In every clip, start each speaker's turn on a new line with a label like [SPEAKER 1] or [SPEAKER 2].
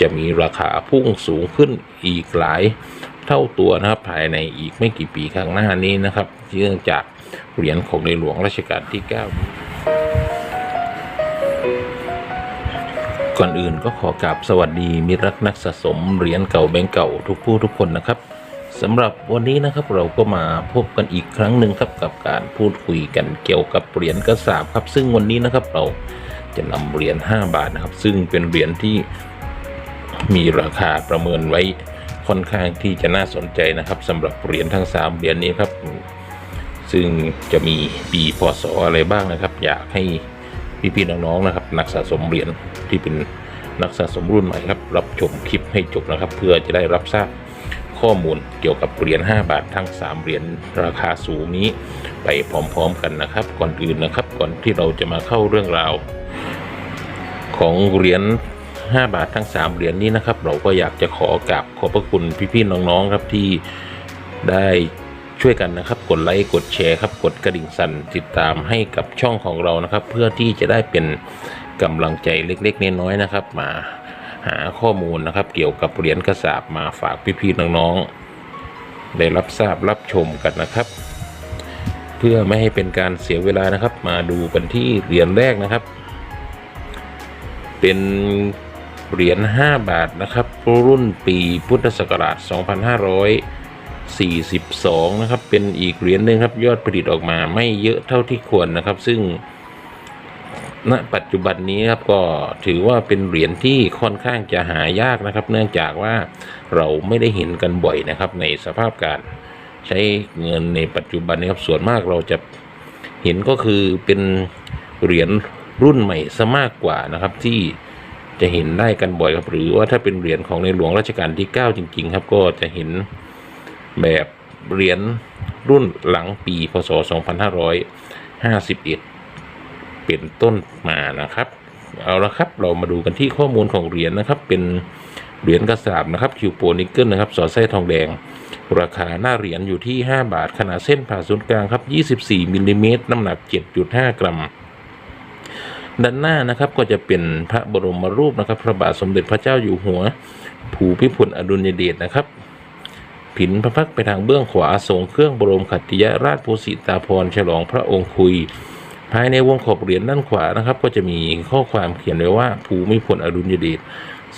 [SPEAKER 1] จะมีราคาพุ่งสูงขึ้นอีกหลายเท่าตัวนะครับภายในอีกไม่กี่ปีข้างหน้านี้นะครับเนื่องจากเหรียญของในหลวงรัชกาลที่ 9 ก่อนอื่นก็ขอกราบสวัสดีมิตรรักนักสะสมเหรียญเก่าแบงก์เก่าทุกผู้ทุกคนนะครับสำหรับวันนี้นะครับเราก็มาพบกันอีกครั้งหนึ่งครับกับการพูดคุยกันเกี่ยวกับเหรียญกระสาบครับ ซึ่งวันนี้นะครับเราจะนำเหรียญ5บาทนะครับ ซึ่งเป็นเหรียญที่ มีราคาประเมินไว้ค่อนข้างที่จะน่าสนใจนะครับสำหรับเหรียญทั้งสามเหรียญนี้ครับ ซึ่งจะมีปีพศอะไรบ้างนะครับ อยากให้พี่ๆน้องๆนะครับ นักสะสมเหรียญที่เป็นนักสะสมรุ่นใหม่ครับ รับชมคลิปให้จบนะครับ เพื่อจะได้รับทราบข้อมูลเกี่ยวกับเหรียญ5บาททั้ง 3 เหรียญราคาสูงนี้ ไปพร้อมๆกันนะครับ ก่อนอื่นนะครับ ก่อนที่เราจะมาเข้าเรื่องราว ของเหรียญ 5 บาททั้ง 3 เหรียญนี้นะครับ เราก็อยากจะขอกราบขอบพระคุณพี่ๆน้องๆครับที่ได้ช่วยกันนะครับกดไลค์กดแชร์ครับกดกระดิ่งสั่นติดตามให้กับช่องของเรานะครับ เพื่อที่จะได้เป็นกำลังใจเล็กๆน้อยๆนะครับ มาหาข้อมูลนะครับ เกี่ยวกับเหรียญกระสาบมาฝากพี่ๆน้องๆได้รับทราบรับชมกันนะครับ เพื่อไม่ให้เป็นการเสียเวลานะครับ มาดูกันที่เหรียญแรกนะครับ เป็น เหรียญ 5 บาทนะครับ รุ่นปีพุทธศักราช 2542 นะครับ เป็นอีกเหรียญหนึ่งครับ ยอดผลิตออกมาไม่เยอะเท่าที่ควรนะครับ ซึ่ง ณ ปัจจุบันนี้ครับก็ถือว่าเป็นเหรียญที่ค่อนข้างจะหายากนะครับ เนื่องจากว่าเราไม่ได้เห็นกันบ่อยนะครับ ในสภาพการใช้เงินในปัจจุบันนี้ครับ ส่วนมากเราจะเห็นก็คือเป็นเหรียญรุ่นใหม่ซะมากกว่านะครับที่ จะเห็นได้กันบ่อยครับ หรือว่าถ้าเป็นเหรียญของในหลวงรัชกาลที่ 9 จริง ๆ ครับ ก็จะเห็นแบบเหรียญรุ่นหลังปีพศ 2551 เป็นต้นมานะครับ เอาละครับเรามาดูกันที่ข้อมูลของเหรียญนะครับ เป็นเหรียญกระสาบนะครับคิวโปนิกเกิลนะครับสอดไส้ทองแดง ราคาหน้าเหรียญอยู่ที่ 5 บาทขนาดเส้นผ่าศูนย์กลางครับ 24มิลลิเมตรน้ำหนัก 7.5 กรัม ด้านหน้านะครับก็จะเป็นพระบรมรูปนะครับ พระบาทสมเด็จพระเจ้าอยู่หัว ภูมิพลอดุลยเดชนะครับ ผินพระพักไปทางเบื้องขวาทรงเครื่องบรมขัตติยราชภูสิตาภรฉลองพระองค์คุย ภายในวงขอบเหรียญด้านขวานะครับ ก็จะมีข้อความเขียนไว้ว่า ภูมิพลอดุลยเดช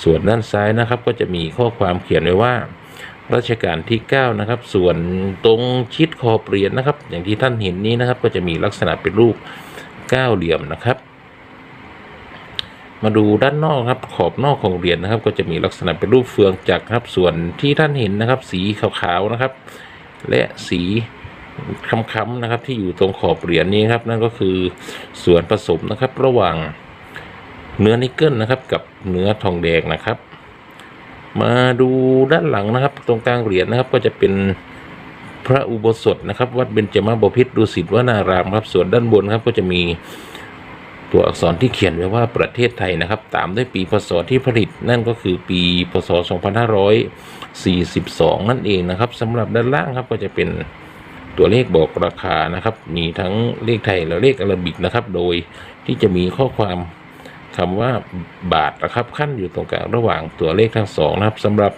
[SPEAKER 1] ส่วนด้านซ้ายนะครับ ก็จะมีข้อความเขียนไว้ว่ารัชกาลที่ 9 นะครับ ส่วนตรงชิดขอบเหรียญนะครับ อย่างที่ท่านเห็นนี้นะครับ ก็จะมีลักษณะเป็นรูปเก้าเหลี่ยมนะครับ มาดูด้านนอกครับขอบนอกของเหรียญนะครับ ก็จะมีลักษณะเป็นรูปเฟืองจักรครับ ส่วนที่ท่านเห็นนะครับ สีขาวๆนะครับ และสีค้ำๆนะครับ ที่อยู่ตรงขอบเหรียญนี้ครับ นั่นก็คือส่วนผสมนะครับ ระหว่างเนื้อนิกเกิลนะครับ กับเนื้อทองแดงนะครับ มาดูด้านหลังนะครับ ตรงกลางเหรียญนะครับ ก็จะเป็นพระอุโบสถนะครับ วัดเบญจมาบพิตรดุสิตวนารามครับ ส่วนด้านบนครับก็จะมี ตัวอักษรที่เขียนไว้ว่าประเทศไทยนะครับ ตามด้วยปีพศที่ผลิตนั่นก็คือปีพศ 2542 นั่นเองนะครับสำหรับด้านล่างครับก็จะเป็นตัวเลขบอกราคานะครับ มีทั้งเลขไทยและเลขอาราบิกนะครับ โดยที่จะมีข้อความคำว่าบาทนะครับขั้นอยู่ตรงกลางระหว่างตัวเลขทั้งสองนะครับสำหรับ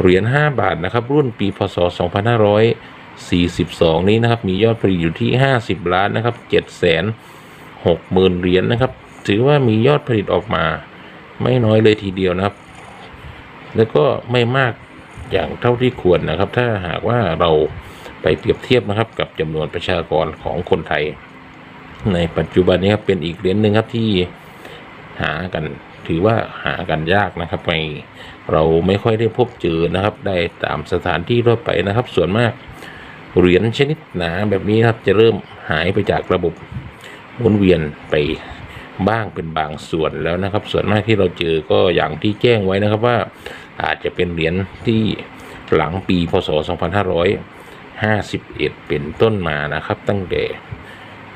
[SPEAKER 1] เหรียญ5บาทนะครับ รุ่นปีพศ 2542 นี้นะครับ มียอดผลิตอยู่ที่ 50 ล้านนะครับ7 6 0 0 0 0เหรียญนะครับ ถือว่ามียอดผลิตออกมา ไม่น้อยเลยทีเดียวนะครับ แล้วก็ไม่มากอย่างเท่าที่ควรนะครับ ถ้าหากว่าเราไปเปรียบเทียบนะครับ กับจำนวนประชากรของคนไทย ในปัจจุบันนี้ครับเป็นอีกเหรียญหนึ่งครับที่หากันถือว่าหากันยากนะครับไม่เราไม่ค่อยได้พบเจอนะครับ ได้ตามสถานที่ทั่วไปนะครับ ส่วนมากเหรียญชนิดหนาแบบนี้ครับจะเริ่มหายไปจากระบบ หมุนเวียนไปบ้างเป็นบางส่วนแล้วนะครับ ส่วนมากที่เราเจอก็อย่างที่แจ้งไว้นะครับว่าอาจจะเป็นเหรียญที่หลังปีพศ 2551 เป็นต้นมานะครับ ตั้งแต่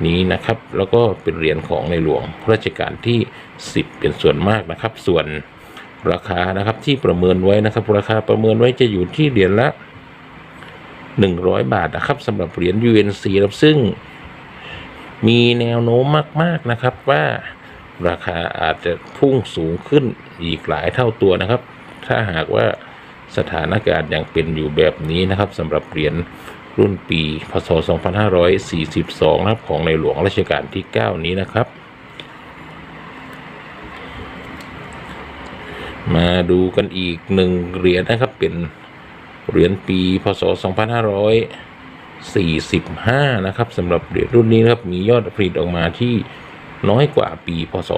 [SPEAKER 1] นี้นะครับ แล้วก็เป็นเหรียญของในหลวงรัชกาลที่ 10 เป็นส่วนมากนะครับ ส่วนราคานะครับที่ประเมินไว้นะครับ ราคาประเมินไว้จะอยู่ที่เหรียญละ 100 บาทนะครับสำหรับเหรียญ UNC ครับซึ่ง มีแนวโน้มมาก ๆ นะครับว่าราคาอาจจะพุ่งสูงขึ้นอีกหลายเท่าตัวนะครับ ถ้าหากว่าสถานการณ์ยังเป็นอยู่แบบนี้นะครับสำหรับเหรียญรุ่นปีพศ 2542 นะครับของในหลวงรัชกาลที่ 9 นี้นะครับ มาดูกันอีกหนึ่งเหรียญนะครับเป็นเหรียญปีพศ 45 นะครับสำหรับเหรียญรุ่นนี้นะครับมียอดผลิตออกมาที่น้อยกว่าปีพศ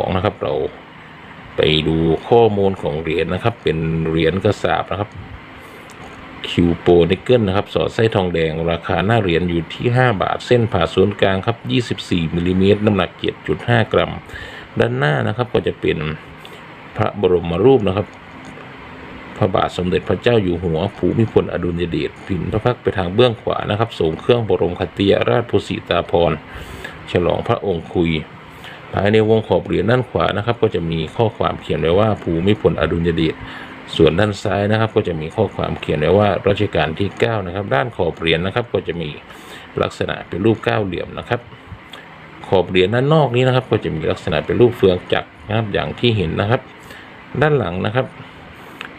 [SPEAKER 1] 2542 นะครับ เราไปดูข้อมูลของเหรียญนะครับ เป็นเหรียญกระสาบนะครับคิวโปนิกเกิลนะครับ สอดไส้ทองแดงราคาหน้าเหรียญอยู่ที่ 5 บาท เส้นผ่าศูนย์กลางครับ 24มิลลิเมตรน้ำหนัก7.5กรัม ด้านหน้านะครับก็จะเป็นพระบรมรูปนะครับ ระบาทสมเด็จพระเจ้าอยู่หัวภูมิพลอดุลยเดชพินพระพักไปทางเบื้องขวานะครับส่งเครื่องบรมคติยราชพุสิตาภรฉลองพระองค์คุยภายในวงขอบเหรียญด้านขวานะครับ ก็จะมีข้อความเขียนไว้ว่าภูมิพลอดุลยเดชส่วนด้านซ้ายนะครับ ก็จะมีข้อความเขียนไว้ว่ารัชกาลที่ 9 นะครับ ด้านขอบเหรียญนะครับ ก็จะมีลักษณะเป็นรูปเก้าเหลี่ยมนะครับ ขอบเหรียญด้านนอกนี้นะครับ ก็จะมีลักษณะเป็นรูปเฟืองจักรนะครับอย่างที่เห็นนะครับ ด้านหลังนะครับ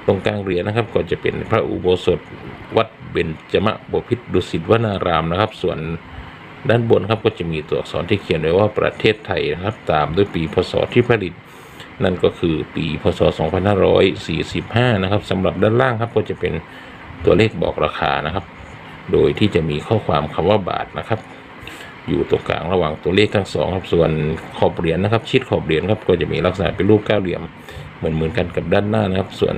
[SPEAKER 1] ตรงกลางเหรียญนะครับ ก็จะเป็นพระอุโบสถวัดเบญจมบพิตรดุสิตวนารามนะครับ ส่วนด้านบนครับก็จะมีตัวอักษรที่เขียนไว้ว่าประเทศไทยนะครับ ตามด้วยปีพศที่ผลิต นั่นก็คือปีพศ 2545 นะครับสำหรับด้านล่างครับก็จะเป็นตัวเลขบอกราคานะครับ โดยที่จะมีข้อความคำว่าบาทนะครับ อยู่ตรงกลางระหว่างตัวเลขทั้งสองครับส่วนขอบเหรียญนะครับ ชิดขอบเหรียญครับก็จะมีลักษณะเป็นรูปเก้าเหลี่ยม เหมือนเหมือนกันกับด้านหน้านะครับ ส่วน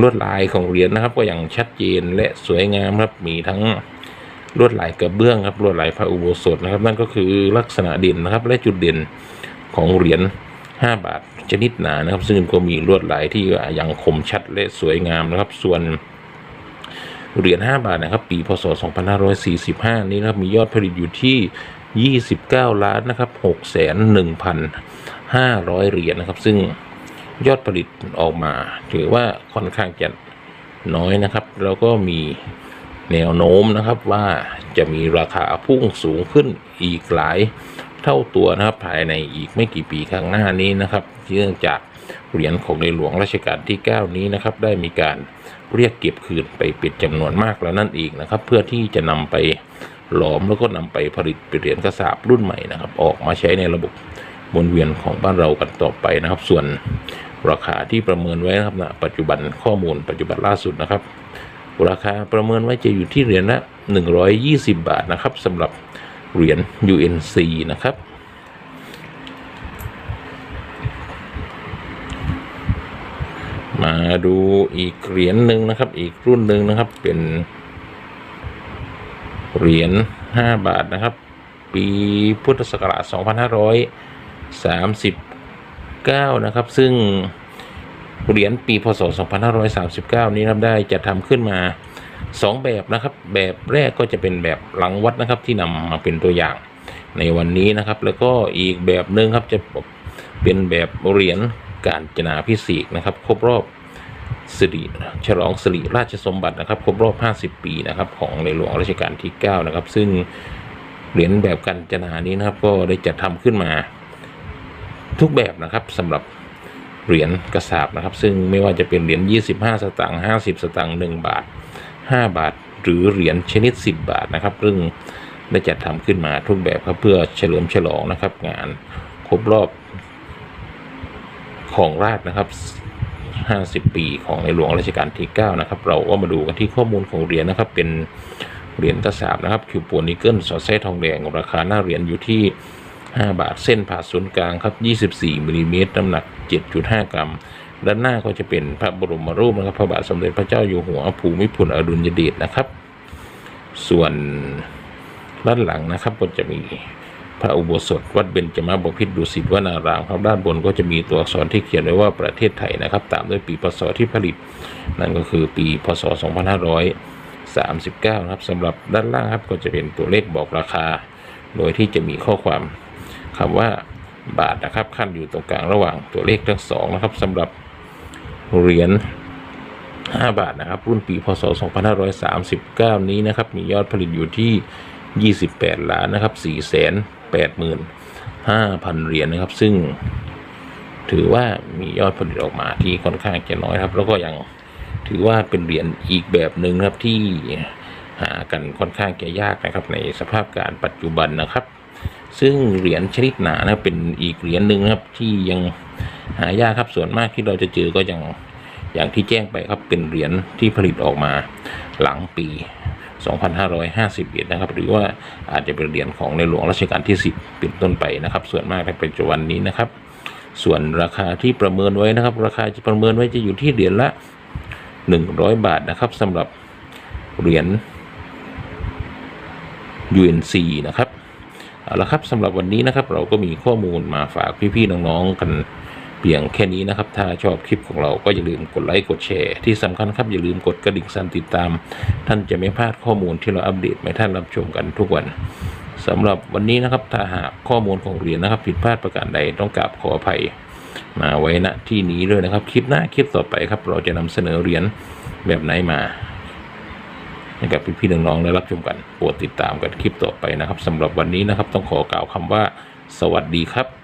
[SPEAKER 1] ลวดลายของเหรียญนะครับ ก็อย่างชัดเจนและสวยงามครับมีทั้งลวดลายกระเบื้องครับลวดลายพระอุโบสถนะครับ นั่นก็คือลักษณะเด่นนะครับ และจุดเด่นของเหรียญ5 บาทชนิดหนานะครับ ซึ่งก็มีลวดลายที่ยังคมชัดและสวยงามนะครับ ส่วนเหรียญ5บาทนะครับ ปีพศ 2545 นี้นะครับมียอดผลิตอยู่ที่ 29 ล้านนะครับ6,1,500 เหรียญนะครับ ซึ่ง ยอดผลิตออกมา ถือว่าค่อนข้างจะน้อยนะครับ แล้วก็มีแนวโน้มนะครับว่าจะมีราคาพุ่งสูงขึ้นอีกหลายเท่าตัวนะครับภายในอีกไม่กี่ปีข้างหน้านี้นะครับเนื่องจากเหรียญของในหลวงรัชกาลที่ 9 นี้นะครับ ได้มีการเรียกเก็บคืนไปเป็นจำนวนมากแล้วนั่นเองนะครับ เพื่อที่จะนำไปหลอมแล้วก็นำไปผลิตเป็นเหรียญกระสาบรุ่นใหม่นะครับ ออกมาใช้ในระบบหมุนเวียนของบ้านเรากันต่อไปนะครับ ส่วน ราคาที่ประเมินไว้นะครับณปัจจุบันข้อมูลปัจจุบันล่าสุดนะครับ ราคาประเมินไว้จะอยู่ที่เหรียญละ 120 บาทนะครับสำหรับเหรียญ UNC นะครับมาดูอีกเหรียญหนึ่งนะครับ อีกรุ่นหนึ่งนะครับ เป็นเหรียญ5บาทนะครับ ปีพุทธศักราช 2539นะครับ ซึ่งเหรียญปีพศ 2539 นี้นะครับได้จะทำขึ้นมา 2 แบบนะครับ แบบแรกก็จะเป็นแบบหลังวัดนะครับที่นำมาเป็นตัวอย่างในวันนี้นะครับ แล้วก็อีกแบบหนึ่งครับจะเป็นแบบเหรียญการจนาพิเศษกนะครับ ครบรอบสิริฉลองสิริราชสมบัตินะครับ ครบรอบ 50 ปีนะครับ ของในหลวงรัชกาลที่ 9 นะครับ ซึ่งเหรียญแบบการจนานี้นะครับ ก็ได้จัดทำขึ้นมา ทุกแบบนะครับสำหรับเหรียญกระสาบนะครับ ซึ่งไม่ว่าจะเป็นเหรียญ25 สตางค์50 สตางค์1บาท 5 บาท หรือเหรียญชนิด 10 บาทนะครับซึ่งได้จัดทำขึ้นมาทุกแบบครับเพื่อเฉลิมฉลองนะครับ งานครบรอบของราชนะครับ 50 ปีของในหลวงรัชกาลที่ 9 นะครับ เราก็มาดูกันที่ข้อมูลของเหรียญนะครับ เป็นเหรียญกระสาบนะครับคิวโปนิเกิลสอดไส้ทองแดงราคาหน้าเหรียญอยู่ที่ 5 บาทเส้นผ่าศูนย์กลางครับ 24มิลลิเมตรน้ำหนัก 7.5 กรัม ด้านหน้าก็จะเป็นพระบรมรูปนะครับ พระบาทสมเด็จพระเจ้าอยู่หัวภูมิพลอดุลยเดชนะครับ ส่วนด้านหลังนะครับก็จะมีพระอุโบสถวัดเบญจมาบพิตรดุสิตวนารามครับด้านบนก็จะมีตัวอักษรที่เขียนไว้ว่าประเทศไทยนะครับ ตามด้วยปีพศที่ผลิต นั่นก็คือปีพศ 2539 นะครับสำหรับด้านล่างครับก็จะเป็นตัวเลขบอกราคา โดยที่จะมีข้อความ คำว่าบาทนะครับขั้นอยู่ตรงกลางระหว่างตัวเลขทั้งสองนะครับสำหรับเหรียญ5 บาทนะครับ รุ่นปีพศ 2539 นี้นะครับ มียอดผลิตอยู่ที่ 28 ล้านนะครับ4แสน85,000 เหรียญนะครับ ซึ่งถือว่ามียอดผลิตออกมาที่ค่อนข้างจะน้อยครับ แล้วก็ยังถือว่าเป็นเหรียญอีกแบบหนึ่งครับที่หากันค่อนข้างจะยากนะครับ ในสภาพการปัจจุบันนะครับ ซึ่งเหรียญชนิดหนานะเป็นอีกเหรียญหนึ่งนะครับที่ยังหายากครับส่วนมากที่เราจะเจอก็ยังอย่างที่แจ้งไปครับเป็นเหรียญที่ผลิตออกมาหลังปี 2551นะครับ หรือว่าอาจจะเป็นเหรียญของในหลวงรัชกาลที่ 10 เป็นต้นไปนะครับ ส่วนมากในปัจจุบันนี้นะครับ ส่วนราคาที่ประเมินไว้นะครับ ราคาจะประเมินไว้จะอยู่ที่เหรียญละ 100 บาทนะครับสำหรับเหรียญ UNC นะครับ เอาละครับสำหรับวันนี้นะครับเราก็มีข้อมูลมาฝากพี่ๆน้องๆกันเพียงแค่นี้นะครับ ถ้าชอบคลิปของเราก็อย่าลืมกดไลค์กดแชร์ ที่สำคัญครับอย่าลืมกดกระดิ่งสั่นติดตาม ท่านจะไม่พลาดข้อมูลที่เราอัปเดตให้ท่านรับชมกันทุกวันสำหรับวันนี้นะครับถ้าหากข้อมูลของเรียญนะครับ ผิดพลาดประการใดต้องกราบขออภัยมาไว้ณที่นี้ด้วยนะครับ คลิปหน้าคลิปต่อไปครับ เราจะนำเสนอเรียญแบบไหนมา ให้กับพี่ๆน้องๆได้รับชมกันโปรดติดตามกันคลิปต่อไปนะครับสำหรับวันนี้นะครับต้องขอกล่าวคำว่า สวัสดีครับ